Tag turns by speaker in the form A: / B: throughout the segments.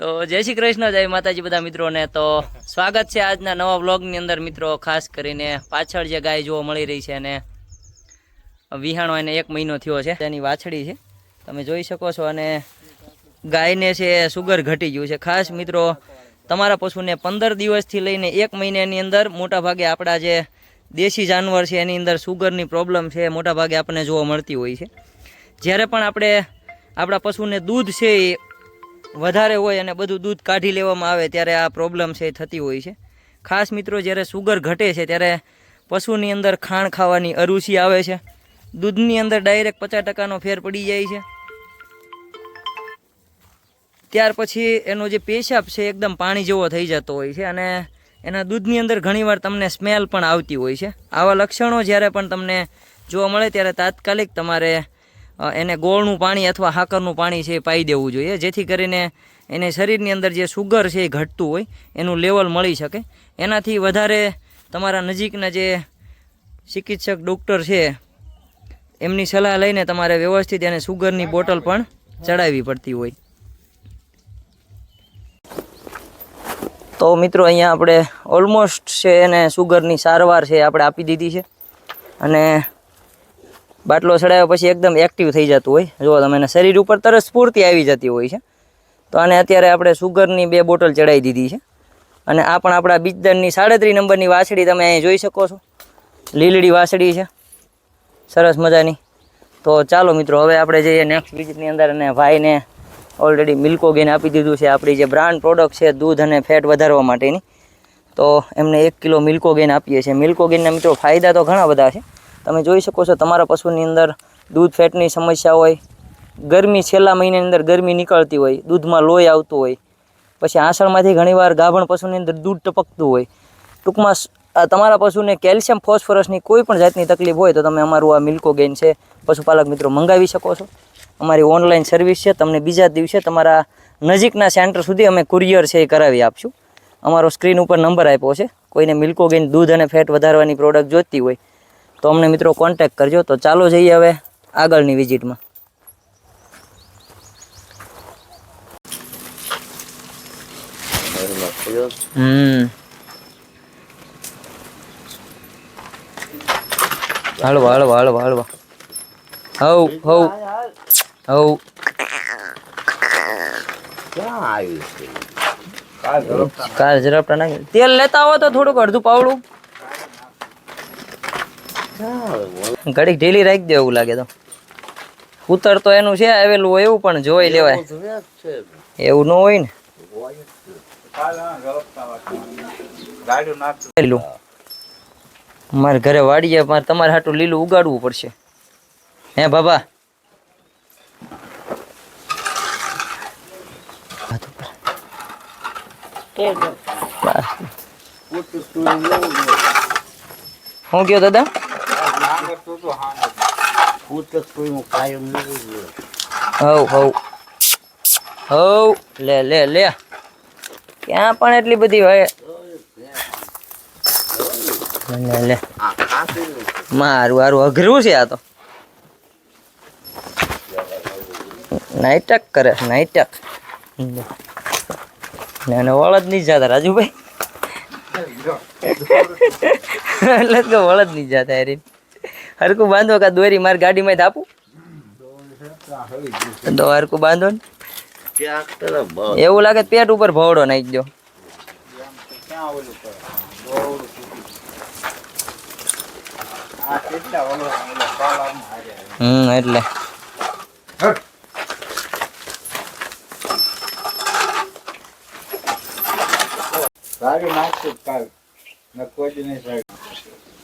A: તો જય શ્રી કૃષ્ણ, જય માતાજી બધા મિત્રોને. તો સ્વાગત છે આજના નવા વ્લોગની અંદર મિત્રો, ખાસ કરીને પાછળ જે ગાય જોવા મળી રહી છે અને વિહાણો એને એક મહિનો થયો છે. તેની વાછડી છે. તમે જોઈ શકો છો અને ગાયને છે સુગર ઘટી ગયું છે. ખાસ મિત્રો, તમારા પશુને પંદર દિવસથી લઈને એક મહિનાની અંદર મોટાભાગે આપણા જે દેશી જાનવર છે એની અંદર સુગરની પ્રોબ્લેમ છે મોટાભાગે આપણને જોવા મળતી હોય છે. જ્યારે પણ આપણે આપણા પશુને દૂધ છે એ વધારે હોય અને બધું દૂધ કાઢી લેવામાં આવે ત્યારે આ પ્રોબ્લેમ છે એ થતી હોય છે. ખાસ મિત્રો, જ્યારે સુગર ઘટે છે, ત્યારે પશુની અંદર ખાણ ખાવાની અરુચિ આવે છે. દૂધની અંદર ડાયરેક્ટ પચાસ ટકાનો ફેર પડી જાય છે. ત્યાર પછી એનો જે પેશાબ છે, એકદમ પાણી જેવો થઈ જતો હોય છે અને એના દૂધની અંદર ઘણીવાર તમને સ્મેલ પણ આવતી હોય છે. આવા લક્ષણો જ્યારે પણ તમને જોવા મળે, ત્યારે તાત્કાલિક તમારે એને ગોળનું પાણી અથવા હાકરનું પાણી છે એ પાઈ દેવું જોઈએ. જેથી કરીને એને શરીરની અંદર જે સુગર છે એ ઘટતું હોય, એનું લેવલ મળી શકે. એનાથી વધારે તમારા નજીકના જે ચિકિત્સક ડૉક્ટર છે, એમની સલાહ લઈને તમારે વ્યવસ્થિત એને સુગરની બોટલ પણ ચડાવવી પડતી હોય. તો મિત્રો, અહીંયા આપણે ઓલમોસ્ટ છે એને સુગરની સારવાર છે આપણે આપી દીધી છે. અને બાટલો ચડાવ્યા પછી એકદમ એક્ટિવ થઈ જતું હોય. જો તમે શરીર ઉપર તરત સ્ફૂર્તિ આવી જતી હોય છે, તો આને અત્યારે આપણે સુગરની બે બોટલ ચડાવી દીધી છે. અને આ પણ આપણા બીજદરની સાડત્રીસ નંબરની વાછડી તમે અહીં જોઈ શકો છો. લીલડી વાછડી છે. સરસ મજાની. તો ચાલો મિત્રો, હવે આપણે જઈએ નેક્સ્ટ વિઝિટની અંદર અને ભાઈને ઓલરેડી મિલ્કો ગેન આપી દીધું છે. આપણી જે બ્રાન્ડ પ્રોડક્ટ છે, દૂધ અને ફેટ વધારવા માટેની. તો એમને એક કિલો મિલ્કો ગેન આપીએ છીએ. મિલ્કો ગેનના મિત્રો, ફાયદા તો ઘણા બધા છે. તમે જોઈ શકો છો તમારા પશુની અંદર દૂધ ફેટની સમસ્યા હોય. ગરમી છેલ્લા મહિનાની અંદર ગરમી નીકળતી હોય. દૂધમાં લોહી આવતું હોય. પછી આસણમાંથી ઘણીવાર ગાભણ પશુની અંદર દૂધ ટપકતું હોય. ટૂંકમાં તમારા પશુને કેલ્શિયમ ફોસ્ફરસની કોઈ પણ જાતની તકલીફ હોય તો તમે અમારું આ મિલ્કો ગેન છે પશુપાલક મિત્રો મંગાવી શકો છો. અમારી ઓનલાઈન સર્વિસ છે. તમને બીજા દિવસે તમારા નજીકના સેન્ટર સુધી અમે કુરિયર છે એ કરાવી આપશું. અમારો સ્ક્રીન ઉપર નંબર આપ્યો છે. કોઈને મિલ્કો ગેન દૂધ અને ફેટ વધારવાની પ્રોડક્ટ જોઈતી હોય તો અમને મિત્રો કોન્ટેક્ટ કરજો. તો ચાલો જઈએ હવે આગળની વિઝિટમાં હમ. હવ હવ હવ. કાર ઝડપટા નાખી. તેલ લેતા આવો તો થોડુંક અડધું પાવડું. ઘડીક ઢીલી રાખી દે એવું લાગે તો. ઉતર તો એનું છે આવેલું હોય એવું પણ જોઈ લેવાય. એવું ન હોય ને. મારે ઘરે વાડીએ મારે તમારે હાટું લીલું ઉગાડવું પડશે. હે બાબા? હાથ ઉપર. બસ. શું કયો દાદા હવ હવ. હવ. લે લે લે. ક્યાં પણ એટલી બધી હોય? લે લે. મારું મારું અઘરું છે આ તો. નાઈટક કરે નાઈટક ને એને વળ નહીં જતા રાજુભાઈ. એટલે જ કે વળ નહીં જતા હેરીન. હરકું બાંધો કા દોરી મારી ગાડીમાં જ આપું? તો હરકું બાંધો ને. એવું લાગે પેટ ઉપર ભવડો નાખી દો હમ, એટલે.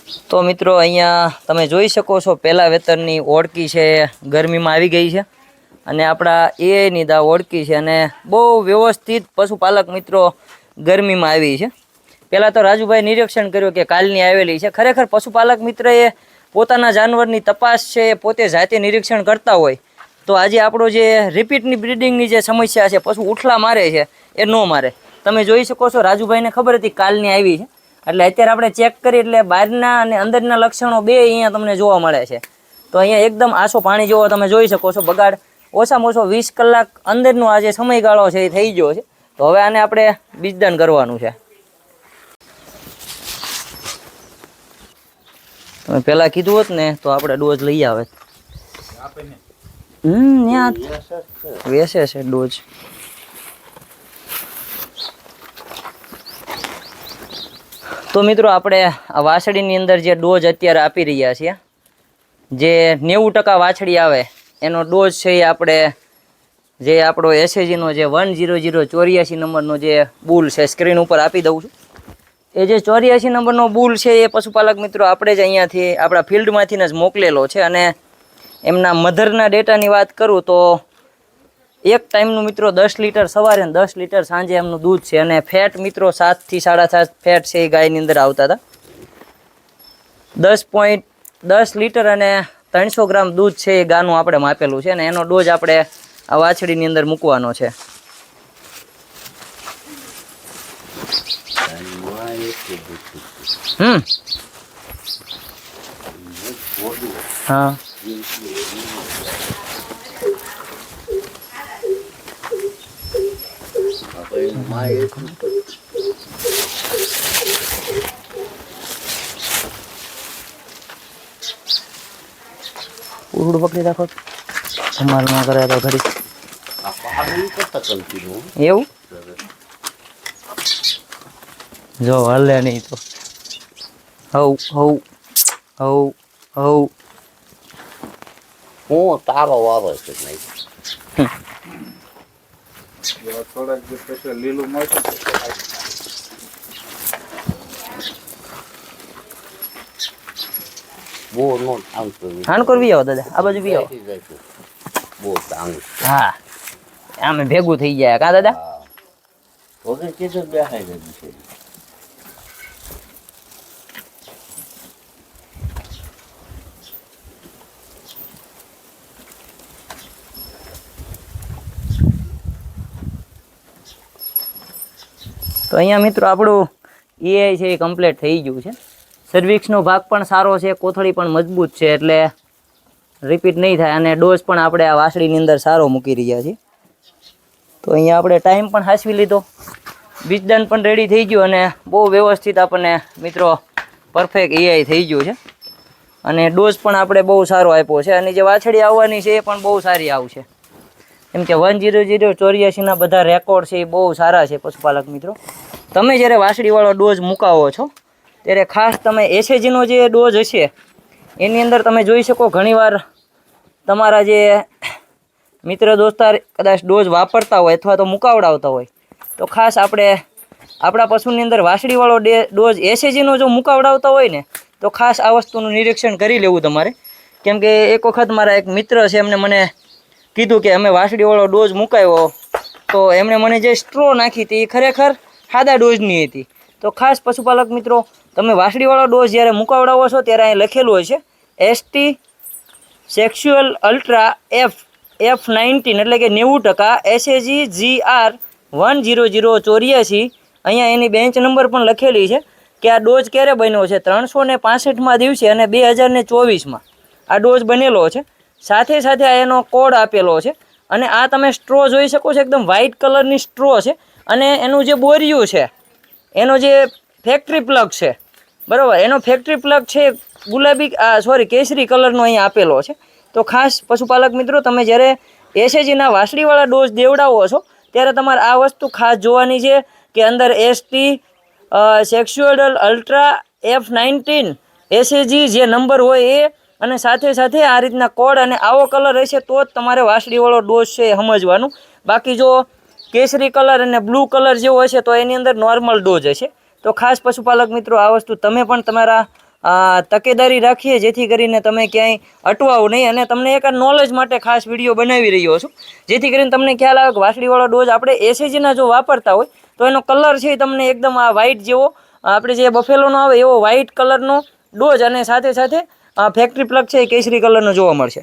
A: તો મિત્રો અહીંયા તમે જોઈ શકો છો, પહેલા વેતરની ઓળકી છે, ગરમીમાં આવી ગઈ છે. અને આપણા એ નિદા ઓળકી છે અને બહુ વ્યવસ્થિત પશુપાલક મિત્રો ગરમીમાં આવી છે. પહેલાં તો રાજુભાઈ નિરીક્ષણ કર્યું કે કાલની આવેલી છે. ખરેખર પશુપાલક મિત્રએ પોતાના જાનવરની તપાસ છે, એ પોતે જાતે નિરીક્ષણ કરતા હોય. તો આજે આપણો જે રિપીટની બ્રિડિંગની જે સમસ્યા છે, પશુ ઉઠલા મારે છે, એ ન મારે. તમે જોઈ શકો છો, રાજુભાઈને ખબર હતી કાલની આવી છે. એટલે અત્યારે આપણે ચેક કરીએ એટલે બહારના અને અંદરના લક્ષણો બે અહીંયા તમને જોવા મળે છે. તો અહીંયા એકદમ આસો પાણી જેવો તમે જોઈ શકો છો બગાડ. ઓછામાં ઓછો વીસ કલાક અંદરનો આ જે સમયગાળો છે એ થઈ ગયો છે. તો હવે આને આપણે બીજદાન કરવાનું છે. તમે પહેલા કીધું હોત ને તો આપણે ડોઝ લઈ આવે. હમ ત્યાં વેસે છે ડોઝ. તો મિત્રો આપણે આ વાછડીની અંદર જે ડોઝ અત્યારે આપી રહ્યા છીએ, જે નેવું ટકા વાછડી આવે, એનો ડોઝ છે એ આપણે જે આપણો એસએજીનો જે વન જીરો જીરો ચોર્યાસી નંબરનો જે બુલ છે, સ્ક્રીન ઉપર આપી દઉં છું. એ જે ચોર્યાસી નંબરનો બુલ છે એ પશુપાલક મિત્રો આપણે જ અહીંયાથી આપણા ફિલ્ડમાંથી જ મોકલેલો છે અને એમના મધરના ડેટાની વાત કરું તો એક ટાઈમનું મિત્રો દસ લીટર સવારે અને દસ લીટર સાંજે એમનું દૂધ છે. અને ફેટ મિત્રો સાતથી સાડા સાત ફેટ છે એ ગાયની અંદર આવતા હતા. દસ પોઈન્ટ દસ લીટર અને ત્રણસો ગ્રામ દૂધ છે એ ગાનું આપણે માપેલું છે. અને એનો ડોઝ આપણે આ વાછડીની અંદર મૂકવાનો છે. હમ. હા. ઉરડ પકડી રાખો. ધમાલ ના કરે તો ઘડી. એવું? જો હલે નહીં તો. હવ હવ હવ હવ
B: હું તારો વારો છે નહીં?
C: થોડાક જે પછી લીલું મળશે
B: નો
A: હાન કરવી આવો દાદા આ બાજુ બી આવો.
B: બહુ ટાંગ
A: હા આમે ભેગું થઈ જાય. કા દાદા?
B: વગર કીધું બેહાઈ ગયું છે.
A: તો અહીંયા મિત્રો આપણું એઆઈ છે એ કમ્પ્લીટ થઈ ગયું છે. સર્વિક્સનો ભાગ પણ સારો છે, કોથળી પણ મજબૂત છે, એટલે રિપીટ નહીં થાય અને ડોઝ પણ આપણે આ વાસળીની અંદર સારો મૂકી રહ્યા છીએ. તો અહીંયા આપણે ટાઈમ પણ હાંસવી લીધો. બીજદાન પણ રેડી થઈ ગયું અને બહુ વ્યવસ્થિત આપણને મિત્રો પરફેક્ટ એઆઈ થઈ ગયું છે. અને ડોઝ પણ આપણે બહુ સારો આપ્યો છે. અને જે વાછડી આવવાની છે એ પણ બહુ સારી આવશે. કેમ કે વન જીરો જીરો ચોર્યાસીના બધા રેકોર્ડ છે એ બહુ સારા છે પશુપાલક મિત્રો. તમે જ્યારે વાસળીવાળો ડોઝ મુકાવો છો, ત્યારે ખાસ તમે એસએજીનો જે ડોઝ હશે, એની અંદર તમે જોઈ શકો ઘણીવાર તમારા જે મિત્ર દોસ્તાર કદાચ ડોઝ વાપરતા હોય અથવા તો મુકાવડાવતા હોય, તો ખાસ આપણે આપણા પશુની અંદર વાસળીવાળો ડોઝ એસએજીનો જો મુકાવડાવતા હોય ને, તો ખાસ આ વસ્તુનું નિરીક્ષણ કરી લેવું તમારે. કેમ કે એક વખત મારા એક મિત્ર છે એમને મને કીધું કે અમે વાસળીવાળો ડોઝ મુકાવ્યો તો એમણે મને જે સ્ટ્રો નાખી હતી એ ખરેખર સાદા ડોઝની હતી. તો ખાસ પશુપાલક મિત્રો, તમે વાસળીવાળો ડોઝ જ્યારે મુકાવડાવો છો ત્યારે અહીં લખેલું હોય છે ST sexual ultra F F nineteen એટલે કે નેવું ટકા SAG G R one zero zero ચોર્યાસી, અહીંયા એની બેન્ચ નંબર પણ લખેલી છે કે આ ડોઝ ક્યારે બન્યો છે, ત્રણસો ને પાસઠમાં દિવસે અને બે હજાર ને ચોવીસમાં આ ડોઝ બનેલો છે. સાથે સાથે આ એનો કોડ આપેલો છે અને આ તમે સ્ટ્રો જોઈ શકો છો, એકદમ વ્હાઇટ કલરની સ્ટ્રો છે. અને એનું જે બોરિયું છે, એનો જે ફેક્ટરી પ્લગ છે, બરાબર? એનો ફેક્ટરી પ્લગ છે, ગુલાબી સોરી કેસરી કલરનો અહીંયા આપેલો છે. તો ખાસ પશુપાલક મિત્રો, તમે જ્યારે એસએજીના વાસળીવાળા ડોઝ દેવડાવો છો, ત્યારે તમારે આ વસ્તુ ખાસ જોવાની છે કે અંદર ST sexual ultra F nineteen SAG જે નંબર હોય એ, અને સાથે સાથે આ રીતના કોડ અને આવો કલર રહેશે, તો જ તમારે વાસળીવાળો ડોઝ છે એ સમજવાનું. બાકી જો કેસરી કલર અને બ્લુ કલર જેવો હશે તો એની અંદર નોર્મલ ડોઝ હશે. તો ખાસ પશુપાલક મિત્રો, આ વસ્તુ તમે પણ તમારા તકેદારી રાખીએ, જેથી કરીને તમે ક્યાંય અટવાઓ નહીં. અને તમને એક નોલેજ માટે ખાસ વીડિયો બનાવી રહ્યો છું. જેથી કરીને તમને ખ્યાલ આવે કે વાસળીવાળો ડોઝ આપણે એસએજીના જો વાપરતા હોય, તો એનો કલર છે એ તમને એકદમ આ વ્હાઇટ જેવો આપણે જે બફેલોનો આવે એવો વ્હાઇટ કલરનો ડોઝ અને સાથે સાથે ફેક્ટરી પ્લગ છે એ કેસરી કલરનો જોવા મળશે.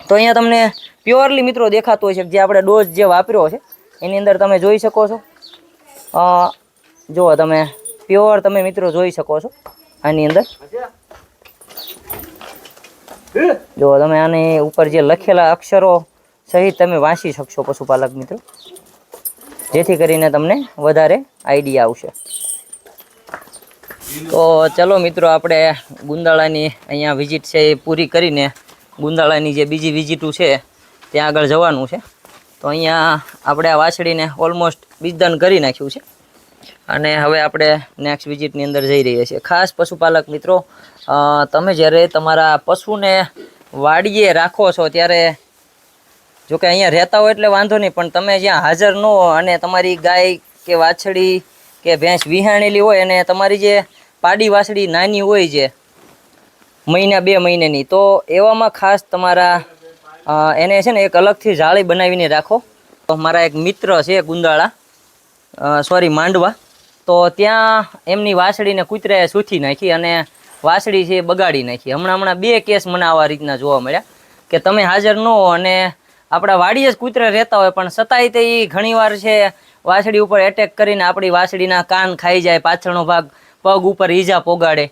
A: તો અહીંયા તમને પ્યોરલી મિત્રો દેખાતો હોય છે જે આપણે ડોઝ જે વાપર્યો છે એની અંદર તમે જોઈ શકો છો. જુઓ તમે પ્યોર તમે મિત્રો જોઈ શકો છો આની અંદર. જુઓ તમે આની ઉપર જે લખેલા અક્ષરો સહિત તમે વાંચી શકશો પશુપાલક મિત્રો. જેથી કરીને તમને વધારે આઈડિયા આવશે. તો ચલો મિત્રો, આપણે ગુંદાળાની અહીંયા વિઝિટ છે એ પૂરી કરીને ગુંદાળાની જે બીજી વિઝિટું છે, ત્યાં આગળ જવાનું છે. તો અહીંયા આપણે આ વાછડીને ઓલમોસ્ટ બીજદાન કરી નાખ્યું છે. અને હવે આપણે નેક્સ્ટ વિઝિટની અંદર જઈ રહીએ છીએ. ખાસ પશુપાલક મિત્રો તમે જ્યારે તમારા પશુને વાડીએ રાખો છો ત્યારે જો કે અહીંયા રહેતા હોય એટલે વાંધો નહીં, પણ તમે જ્યાં હાજર ન હો અને તમારી ગાય કે વાછડી કે ભેંસ વિહાણેલી હોય અને તમારી જે પાડી વાછડી નાની હોય છે મહિના બે મહિનાની, તો એવામાં ખાસ તમારા એને છે ને એક અલગથી જાળી બનાવીને રાખો. તો મારા એક મિત્ર છે ગુંદાળા. સોરી માંડવા. તો ત્યાં એમની વાસળીને કૂતરાએ સૂથી નાખી અને વાસળી છે બગાડી નાખી. હમણાં હમણાં બે કેસ મને આવા રીતના જોવા મળ્યા કે તમે હાજર ન હો અને આપણા વાડીએ જ કૂતરા રહેતા હોય, પણ છતાંય તે ઘણીવાર છે વાસળી ઉપર એટેક કરીને આપણી વાસળીના કાન ખાઈ જાય, પાછળનો ભાગ, પગ ઉપર ઈજા પોગાડે.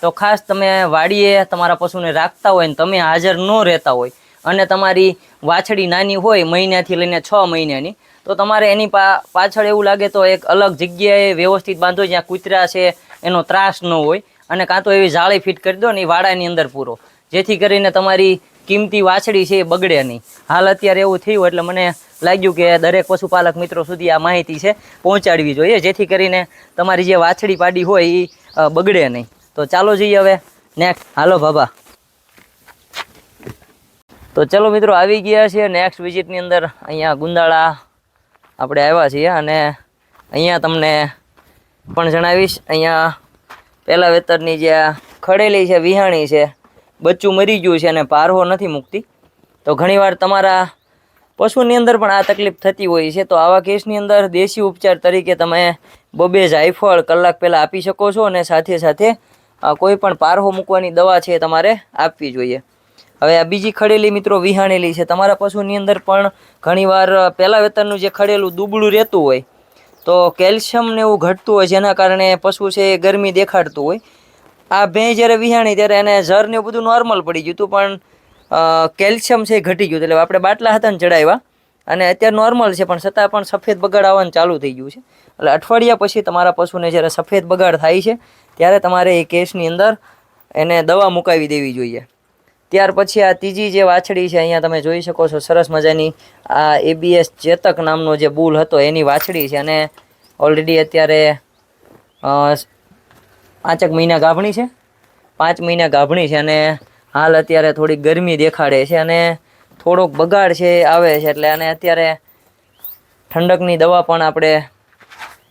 A: તો ખાસ તમે વાડીએ તમારા પશુને રાખતા હોય ને તમે હાજર ન રહેતા હોય અને તમારી વાછડી નાની હોય મહિનાથી લઈને છ મહિનાની, તો તમારે એની પાછળ એવું લાગે તો એક અલગ જગ્યાએ વ્યવસ્થિત બાંધો જ્યાં કૂતરા છે એનો ત્રાસ ન હોય, અને કાં તો એવી જાળી ફિટ કરી દો ને એ વાડાની અંદર પૂરો. જેથી કરીને તમારી કિંમતી વાછડી છે એ બગડે નહીં. હાલ અત્યારે એવું થયું એટલે મને લાગ્યું કે દરેક પશુપાલક મિત્રો સુધી આ માહિતી છે પહોંચાડવી જોઈએ, જેથી કરીને તમારી જે વાછડી પાડી હોય એ બગડે નહીં. તો ચાલો જઈએ હવે. નેક્સ્ટ હાલો, બાબા. તો ચલો મિત્રો, આવી ગયા છીએ નેક્સ્ટ વિઝિટની અંદર. અહીંયા ગુંદાળા આપણે આવ્યા છીએ અને અહીંયા તમને પણ જણાવીશ. અહીંયા પહેલાં વેતરની જે ખડેલી છે, વિહાણી છે, બચ્ચું મરી ગયું છે અને પારહો નથી મૂકતી. તો ઘણીવાર તમારા પશુની અંદર પણ આ તકલીફ થતી હોય છે. તો આવા કેસની અંદર દેશી ઉપચાર તરીકે તમે બબે જાયફળ કલાક પહેલાં આપી શકો છો અને સાથે સાથે કોઈ પણ પારહો મૂકવાની દવા છે તમારે આપવી જોઈએ. હવે આ બીજી ખડેલી મિત્રો વિહાણેલી છે. તમારા પશુની અંદર પણ ઘણીવાર પહેલા વેતરનું જે ખડેલું દુબળું રહેતું હોય, તો કેલ્શિયમ ને એવું ઘટતું હોય જેના કારણે પશુ છે એ ગરમી દેખાડતું હોય. આ ભેં જ્યારે વિહાણી ત્યારે એને ઝર ને એવું બધું નોર્મલ પડી ગયું હતું, પણ કેલ્શિયમ છે એ ઘટી ગયું. એટલે આપણે બાટલા હતા ને ચડાવ્યા અને અત્યારે નોર્મલ છે, પણ છતાં પણ સફેદ બગાડ આવવાનું ચાલુ થઈ ગયું છે. એટલે અઠવાડિયા પછી તમારા પશુને જ્યારે સફેદ બગાડ થાય છે, ત્યારે તમારે એ કેસની અંદર એને દવા મુકાવી દેવી જોઈએ. ત્યાર પછી આ ત્રીજી જે વાછડી છે, અહીંયા તમે જોઈ શકો છો, સરસ મજાની આ એબીએસ ચેતક નામનો જે બુલ હતો, એની વાછડી છે અને ઓલરેડી અત્યારે પાંચેક મહિના ગાભણી છે. પાંચ મહિના ગાભણી છે અને હાલ અત્યારે થોડી ગરમી દેખાડે છે અને થોડોક બગાડ છે આવે છે એટલે અને અત્યારે ઠંડકની દવા પણ આપણે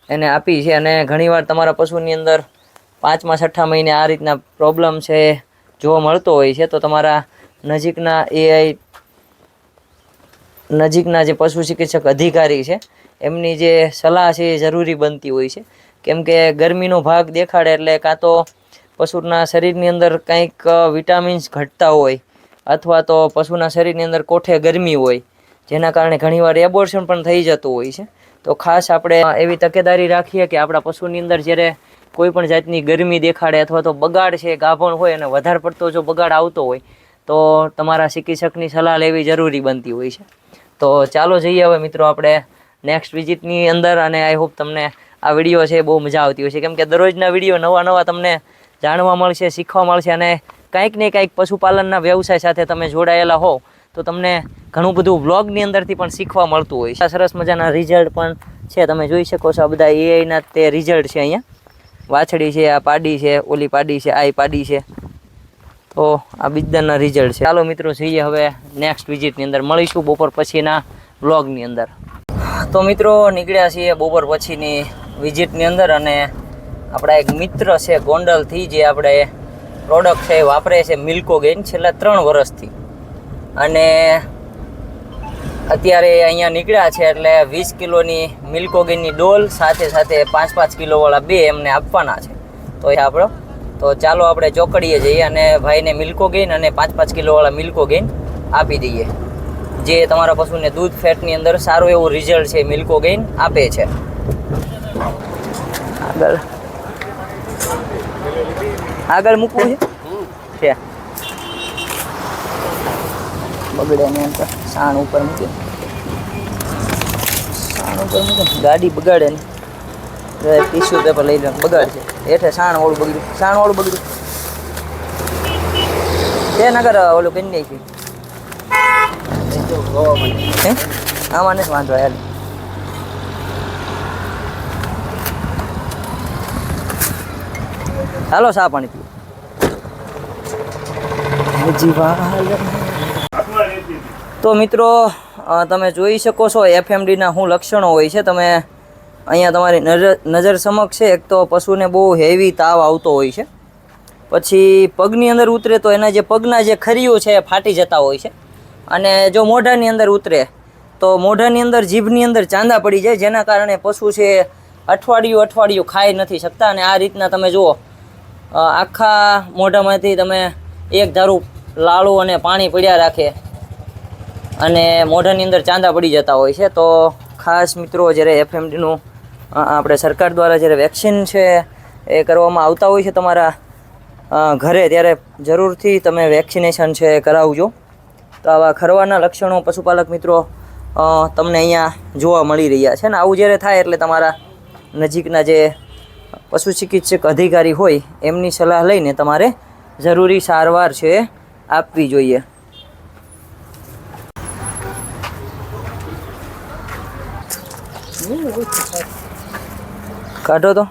A: એને આપી છે અને ઘણીવાર તમારા પશુની અંદર પાંચમા છઠ્ઠા મહિને આ રીતના પ્રોબ્લેમ છે. જોવા મળતો હોય છે, તો તમારા નજીકના એઆઈ નજીકના જે પશુ ચિકિત્સક અધિકારી છે, એમની જે સલાહ છે એ જરૂરી બનતી હોય છે. કેમ કે ગરમીનો ભાગ દેખાડે એટલે કાં તો પશુના શરીરની અંદર કંઈક વિટામિન્સ ઘટતા હોય, અથવા તો પશુના શરીરની અંદર કોઠે ગરમી હોય, જેના કારણે ઘણીવાર એબોર્શન પણ થઈ જતું હોય છે. તો ખાસ આપણે એવી તકેદારી રાખીએ કે આપણા પશુની અંદર જ્યારે કોઈ પણ જાતની ગરમી દેખાડે અથવા તો બગાડ છે, ગાભણ હોય અને વધારે પડતો જો બગાડ આવતો હોય, તો તમારા ચિકિત્સકની સલાહ લેવી જરૂરી બનતી હોય છે. તો ચાલો જઈએ હવે મિત્રો આપણે નેક્સ્ટ વિઝિટની અંદર અને આઈ હોપ તમને આ વીડિયો છે બહુ મજા આવતી હોય છે કેમ કે દરરોજના વીડિયો નવા નવા તમને જાણવા મળશે, શીખવા મળશે અને કંઈક ને કંઈક પશુપાલનના વ્યવસાય સાથે તમે જોડાયેલા હો તો તમને ઘણું બધું વ્લોગની અંદરથી પણ શીખવા મળતું હોય છે. સરસ મજાના રિઝલ્ટ પણ છે. તમે જોઈ શકો છો આ બધા એઆઈના તે રિઝલ્ટ છે અહીંયા. વાછડી છે, આ પાડી છે, ઓલી પાડી છે, આ પાડી છે. તો આ બીજદાના રિઝલ્ટ છે. ચાલો મિત્રો, જઈએ હવે નેક્સ્ટ વિઝિટની અંદર મળીશું બપોર પછીના વ્લોગની અંદર. તો મિત્રો, નીકળ્યા છીએ બપોર પછીની વિઝિટની અંદર અને આપણા એક મિત્ર છે ગોંડલથી, જે આપણે પ્રોડક્ટ છે એ વાપરે છે મિલ્કો ગેન છેલ્લા ત્રણ વર્ષથી. અને અત્યારે અહીંયા નીકળ્યા છે એટલે વીસ કિલોની મિલ્કોગેનની ડોલ સાથે સાથે પાંચ પાંચ કિલોવાળા બે એમને આપવાના છે. તો એ આપણો તો ચાલો આપણે ચોકડીએ જઈએ અને ભાઈને મિલ્કોગીન અને પાંચ પાંચ કિલોવાળા મિલ્કોગીન આપી દઈએ. જે તમારા પશુને દૂધ ફેટની અંદર સારું એવું રિઝલ્ટ છે મિલ્કોગીન આપે છે. આગળ. આગળ મૂકવું છે? બગડે એમ તો. સાણ ઉપર મૂકે. સાણ ઉપર મૂકે ગાડી બગાડે ને. ટીશ્યુ પેપર લઈ લે બગાડશે. હેઠે સાણ વાળું બગડ્યું. સાણ વાળું બગડ્યું. તે નગર ઓલું કરી નાખ્યું હે? આમાં નથી વાંધો યાર હાલો સા પાણી પીવું તો મિત્રો તમે જોઈ શકો છો એફએમડીના શું લક્ષણો હોય છે. તમે અહીંયા તમારી નજર નજર સમક્ષ છે. એક તો પશુને બહુ હેવી તાવ આવતો હોય છે. પછી પગની અંદર ઉતરે તો એના જે પગના જે ખરીઓ છે એ ફાટી જતા હોય છે. અને જો મોઢાની અંદર ઉતરે તો મોઢાની અંદર જીભની અંદર ચાંદા પડી જાય, જેના કારણે પશુ છે અઠવાડિયું અઠવાડિયું ખાઈ નથી શકતા. અને આ રીતના તમે જુઓ આખા મોઢામાંથી તમે એક ધારું લાળું અને પાણી પડ્યા રાખે. અને મોઢાની અંદર ચાંદા પડી જતા હોય છે, તો ખાસ મિત્રો જ્યારે એફએમડીનું આપણે સરકાર દ્વારા જ્યારે વેક્સિન છે એ કરવામાં આવતા હોય છે તમારા ઘરે, ત્યારે જરૂરથી તમે વેક્સિનેશન છે એ કરાવજો. તો આવા ખરવાના લક્ષણો પશુપાલક મિત્રો તમને અહીંયા જોવા મળી રહ્યા છે. ને આવું જ્યારે થાય એટલે તમારા નજીકના જે પશુ ચિકિત્સક અધિકારી હોય, એમની સલાહ લઈને તમારે જરૂરી સારવાર છે આપવી જોઈએ. કાઢો તો.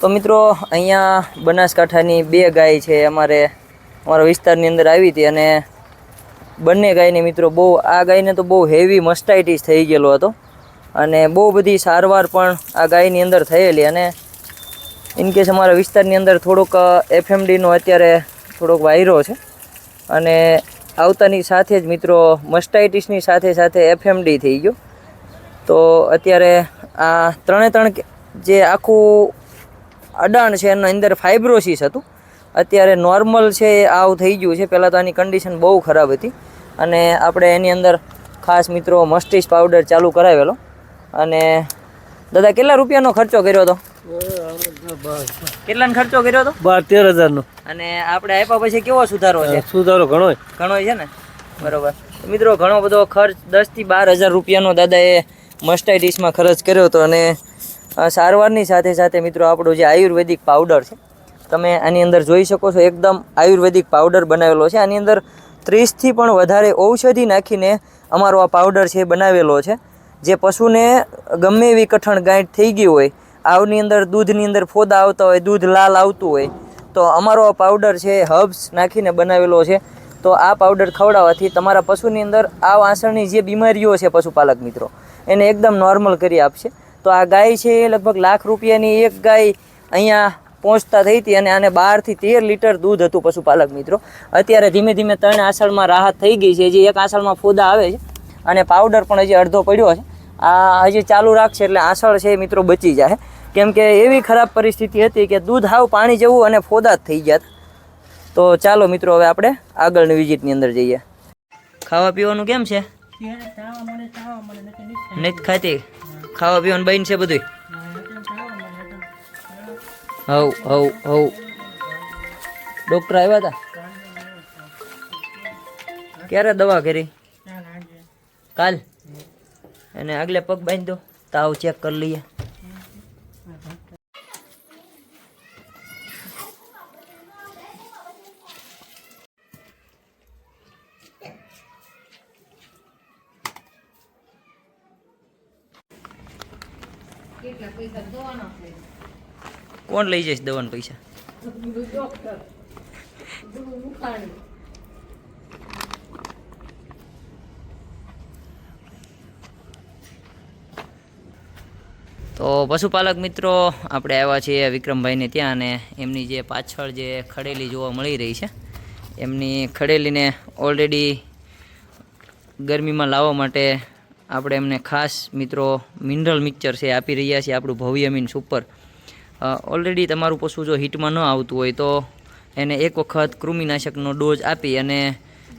A: તો મિત્રો, અહીંયા બનાસકાંઠાની બે ગાય છે. અમારે, અમારા વિસ્તારની અંદર આવી હતી અને બંને ગાયને મિત્રો બહુ, આ ગાયને તો બહુ હેવી મસ્ટાઇટીસ થઈ ગયેલો હતો. અને બહુ બધી સારવાર પણ આ ગાયની અંદર થયેલી અને ઇનકેસ અમારા વિસ્તારની અંદર થોડોક એફએમડીનો અત્યારે થોડોક વાયરો છે. અને આવતાની સાથે જ મિત્રો મસ્ટાઇટિસની સાથે સાથે એફએમડી થઈ ગયો. તો અત્યારે આ ત્રણે ત્રણ જે આખું અડાણ છે એના અંદર ફાઇબ્રોસિસ હતું. અત્યારે નોર્મલ છે એ આવું થઈ ગયું છે. પહેલાં તો આની કન્ડિશન બહુ ખરાબ હતી. અને આપણે એની અંદર ખાસ મિત્રો મસ્ટિસ પાવડર ચાલુ કરાવેલો. અને દાદા કેટલા રૂપિયાનો ખર્ચો કર્યો હતો? કેટલાનો ખર્ચો કર્યો હતો?
D: બાર તેર હજારનો.
A: અને આપણે આપ્યા પછી કેવો સુધારો છે?
D: સુધારો ઘણો
A: ઘણો છે ને? બરોબર. મિત્રો ઘણો બધો ખર્ચ દસથી બાર હજાર રૂપિયાનો દાદાએ મસ્ટાઇટિસમાં ખર્ચ કર્યો હતો અને સારવારની સાથે સાથે મિત્રો આપણો જે આયુર્વેદિક પાવડર છે, તમે આની અંદર જોઈ શકો છો એકદમ આયુર્વેદિક પાવડર બનાવેલો છે. આની અંદર ત્રીસથી પણ વધારે ઔષધિ નાખીને અમારો આ પાવડર છે બનાવેલો છે. જે પશુને ગમે એવી કઠણ ગાંઠ થઈ ગઈ હોય, આવની અંદર દૂધની અંદર ફોદા આવતા હોય, દૂધ લાલ આવતું હોય, તો અમારો આ પાવડર છે હર્બ્સ નાખીને બનાવેલો છે. તો આ પાવડર ખવડાવવાથી તમારા પશુની અંદર આ વાસણની જે બીમારીઓ છે પશુપાલક મિત્રો એને એકદમ નોર્મલ કરી આપશે. તો આ ગાય છે એ લગભગ લાખ રૂપિયાની એક ગાય અહીંયા પહોંચતા થઈ હતી અને આને બારથી તેર લીટર દૂધ હતું પશુપાલક મિત્રો. અત્યારે ધીમે ધીમે ત્રણ આસળમાં રાહત થઈ ગઈ છે. હજી એક આસળમાં ફોદા આવે છે અને પાવડર પણ હજી અડધો પડ્યો છે. આ હજી ચાલુ રાખશે એટલે આસળ છે એ મિત્રો બચી જાય કેમ કે એવી ખરાબ પરિસ્થિતિ હતી કે દૂધ હાવ પાણી જેવું અને ફોદા જ થઈ ગયા. તો ચાલો મિત્રો હવે આપણે આગળની વિઝિટની અંદર જઈએ. ખાવા પીવાનું કેમ છે? નથી ખાતી? ખાવા પીવાનું બન છે બધું હવ હવ હવ. ડોક્ટર આવ્યા હતા ક્યારે દવા કરી? કાલ અને આગલે પગ બાંધી દો તાવ ચેક કરી લઈએ. કોણ લઈ જઈશ દવાના પૈસા. તો પશુપાલક મિત્રો, આપણે આવ્યા છીએ વિક્રમભાઈને ત્યાં અને એમની જે પાછળ જે ખડેલી જોવા મળી રહી છે, એમની ખડેલીને ઓલરેડી ગરમીમાં લાવવા માટે આપણે એમને ખાસ મિત્રો મિનરલ મિક્સચર છે આપી રહ્યા છીએ, આપણું ભવ્યમીન સુપર ઓલરેડી તમારું પશુ જો હીટમાં ન આવતું હોય તો એને એક વખત કૃમિનાશકનો ડોઝ આપી અને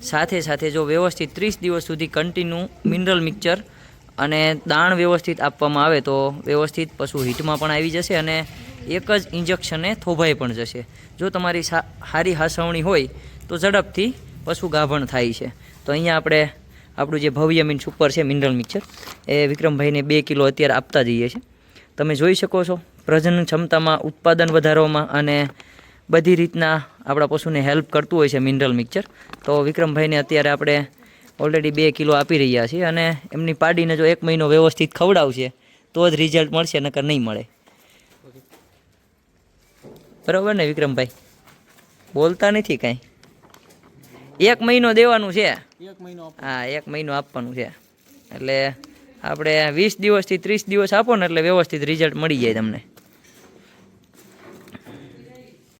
A: સાથે સાથે જો વ્યવસ્થિત ત્રીસ દિવસ સુધી કન્ટિન્યુ મિનરલ મિક્સચર અને દાણ વ્યવસ્થિત આપવામાં આવે તો વ્યવસ્થિત પશુ હીટમાં પણ આવી જશે અને એક જ ઇન્જેક્શને થોભાઈ પણ જશે. જો તમારી સારી હાસવણી હોય તો ઝડપથી પશુ ગાભણ થાય છે. તો અહીંયા આપણે આપણું જે ભવ્ય મીન સુપર છે મિનરલ મિક્સર એ વિક્રમભાઈને બે કિલો અત્યારે આપતા જઈએ છીએ. તમે જોઈ શકો છો. પ્રજનન ક્ષમતામાં ઉત્પાદન વધારવામાં અને બધી રીતના આપણા પશુને હેલ્પ કરતું હોય છે મિનરલ મિક્સર તો વિક્રમભાઈને અત્યારે આપણે ઓલરેડી બે કિલો આપી રહ્યા છીએ અને એમની પાડીને જો એક મહિનો વ્યવસ્થિત ખવડાવશે તો જ રિઝલ્ટ મળશે નકર નહીં મળે. બરાબર ને વિક્રમભાઈ? બોલતા નથી કાંઈ. એક મહિનો દેવાનું છે? હા એક મહિનો આપવાનું છે. એટલે આપણે વીસ દિવસથી ત્રીસ દિવસ આપો ને એટલે વ્યવસ્થિત રિઝલ્ટ મળી જાય તમને.